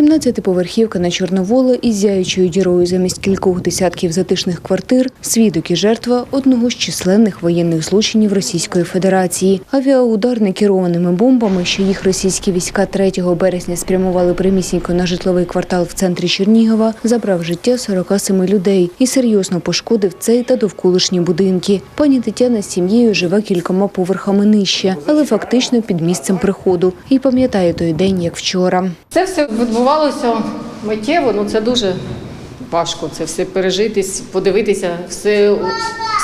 17-поверхівка на Чорновола із зяючою дірою замість кількох десятків затишних квартир – свідок і жертва одного з численних воєнних злочинів Російської Федерації. Авіаудар некерованими бомбами, що їх російські війська 3 березня спрямували прямісінько на житловий квартал в центрі Чернігова, забрав життя 47 людей і серйозно пошкодив цей та довколишні будинки. Пані Тетяна з сім'єю живе кількома поверхами нижче, але фактично під місцем приходу і пам'ятає той день, як вчора. Це все відбувалося миттєво, ну це дуже важко це все пережитись, подивитися. Все,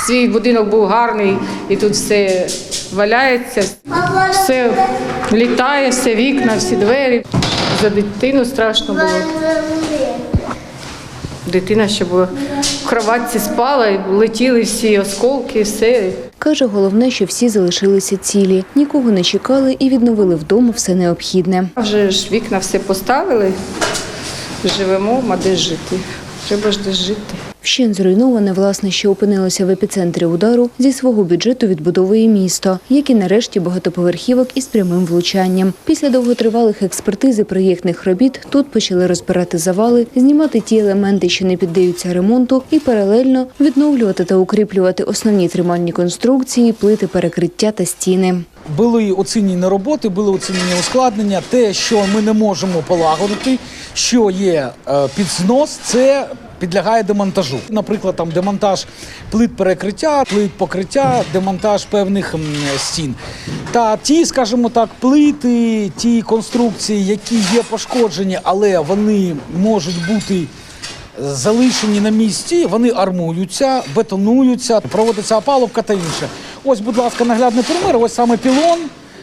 свій будинок був гарний, і тут все валяється, все літає, все вікна, всі двері. За дитину страшно було. Дитина ще була кроватці спала, летіли всі осколки, все. Каже, головне, що всі залишилися цілі, нікого не чекали і відновили вдома все необхідне. Вже ж вікна все поставили, живемо, а де жити. Треба ж десь жити. Вщен зруйноване, власне, що опинилося в епіцентрі удару, зі свого бюджету відбудовує місто, як і нарешті багатоповерхівок із прямим влучанням. Після довготривалих експертиз і проєктних робіт тут почали розбирати завали, знімати ті елементи, що не піддаються ремонту, і паралельно відновлювати та укріплювати основні тримальні конструкції, плити перекриття та стіни. Були оцінені роботи, були оцінені ускладнення. Те, що ми не можемо полагодити, що є е, під знос, це підлягає демонтажу. Наприклад, там демонтаж плит перекриття, плит покриття, демонтаж певних стін. Та ті, скажімо так, плити, ті конструкції, які є пошкоджені, але вони можуть бути залишені на місці, вони армуються, бетонуються, проводиться опалубка та інше. Ось, будь ласка, наглядний примір. Ось саме пілон.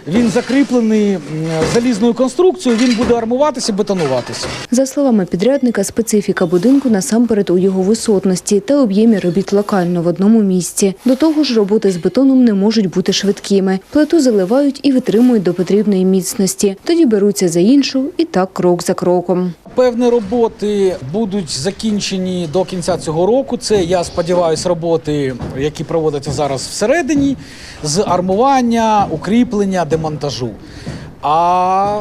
Він закріплений залізною конструкцією, він буде армуватися, бетонуватися. За словами підрядника, специфіка будинку насамперед у його висотності та об'ємі робіт локально в одному місці. До того ж, роботи з бетоном не можуть бути швидкими. Плиту заливають і витримують до потрібної міцності. Тоді беруться за іншу і так крок за кроком. Певні роботи будуть закінчені до кінця цього року. Це я сподіваюся, роботи, які проводяться зараз всередині, з армування, укріплення, демонтажу. А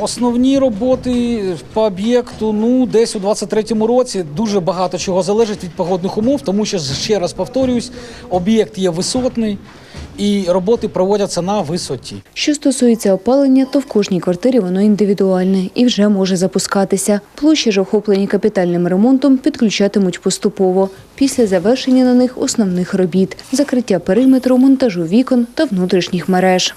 основні роботи по об'єкту, ну десь у 23-му році дуже багато чого залежить від погодних умов, тому що ще раз повторююсь, об'єкт є висотний і роботи проводяться на висоті. Що стосується опалення, то в кожній квартирі воно індивідуальне і вже може запускатися. Площі ж охоплені капітальним ремонтом підключатимуть поступово після завершення на них основних робіт, закриття периметру, монтажу вікон та внутрішніх мереж.